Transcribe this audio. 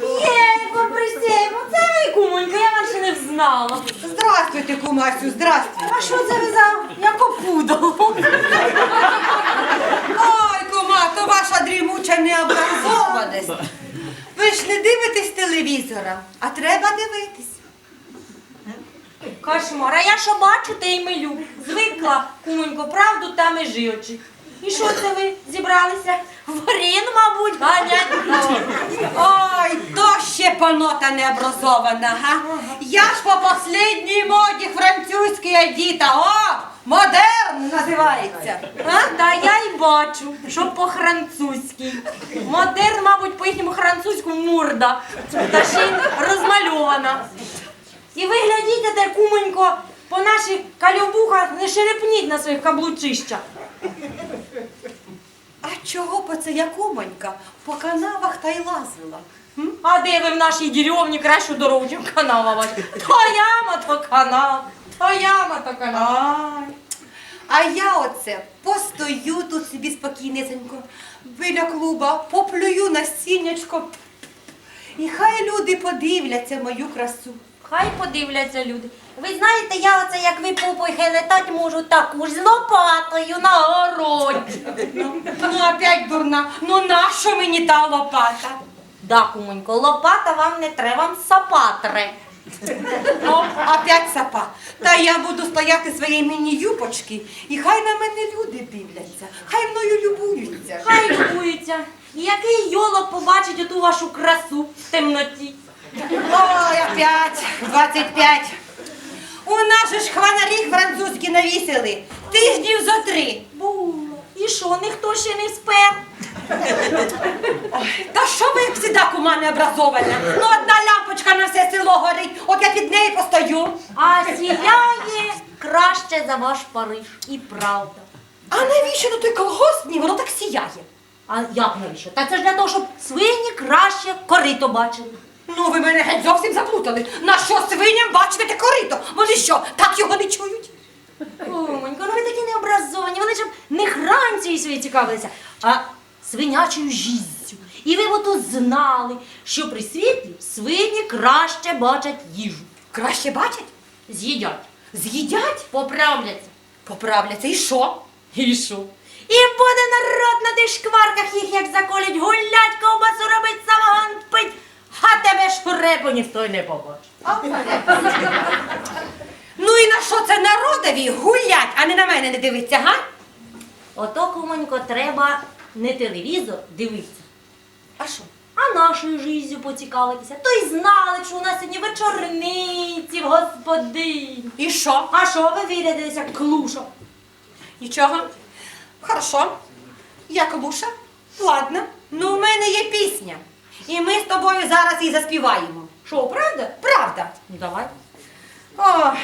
Єйко, присєймо, це ви, кумонько, я ще не взнала. Здравствуйте, кумасю, здравствуйте. А що це ви за як опудало? Ой, кума, то ваша дрімуча необразованість. Ви ж не дивитесь телевізора, а треба дивитись. Кошмар, а я що бачу, те й милю. Звикла, кумонько, правду та межі очі. І що це ви зібралися? Варін, мабуть, ганять. Ой, то ще панота необразована, га? Я ж по последній моді французькій одіта. О, модерн називається. А? Та я й бачу, що по-французьки. Модерн, мабуть, по їхньому французькому мурда. Та ще й розмальована. І ви глядіть, де кумонько, по наших калюбухах не шерепніть на своїх каблучищах. А чого по це я кумонька по канавах та й лазила? А де ви в нашій деревні кращу дорогу, чим канава ваша? То яма, то канал, то яма, то канал. Ай. А я оце постою тут собі спокійнесенько біля клуба, поплюю на стінечко. І хай люди подивляться мою красу. Хай подивляться люди. Ви знаєте, я оце як ви попой летать можу таку ж з лопатою на городі. Ну, ну опять дурна, ну нащо мені та лопата? Да, кумонько, лопата вам не треба, вам сапатре. О, опять сапа. Та я буду стояти своєї міні-юпочки, і хай на мене люди дивляться, хай мною любуються. Хай любуються. І який йолоп побачить оту вашу красу в темноті. Ой, опять 25. У нас же ж хванарі французькі навісили. Тижнів зо три. Було. І що, ніхто ще не спер? Ой, та що ви як завжди кума не образована? Ну одна лампочка на все село горить, от я під нею постою. А сіяє краще за ваш Париж. І правда. А навіщо на той колгоспні воно так сіяє? А як навіщо? Та це ж для того, щоб свині краще корито бачили. Ну, ви мене геть зовсім заплутали. На що свиням бачите те корито? Вони що, так його не чують? Кумонько, ну ви такі необразовані, вони ж не хранцією своєю цікавилися, а свинячою жіздю. І ви б ото знали, що при світлі свині краще бачать їжу. Краще бачать? З'їдять, З'їдять? поправляться. Поправляться. І що? І що? І буде народ на тих шкварках їх, як заколять, гулять, шурепу ніхто й не побачить. Ну і на що це народові гулять, а не на мене не дивиться, га? Ото, кумонько, треба не телевізор дивитися, А що? а нашою життю поцікавитися. То й знали, що у нас сьогодні вечорниці в господині. І що? А що ви вирядилися, як клуша? Нічого. Хорошо. Я кабуша? Ладно. Ну, у мене є пісня. І ми з тобою зараз її заспіваємо. Що, правда? Правда. Ну давай. Ой.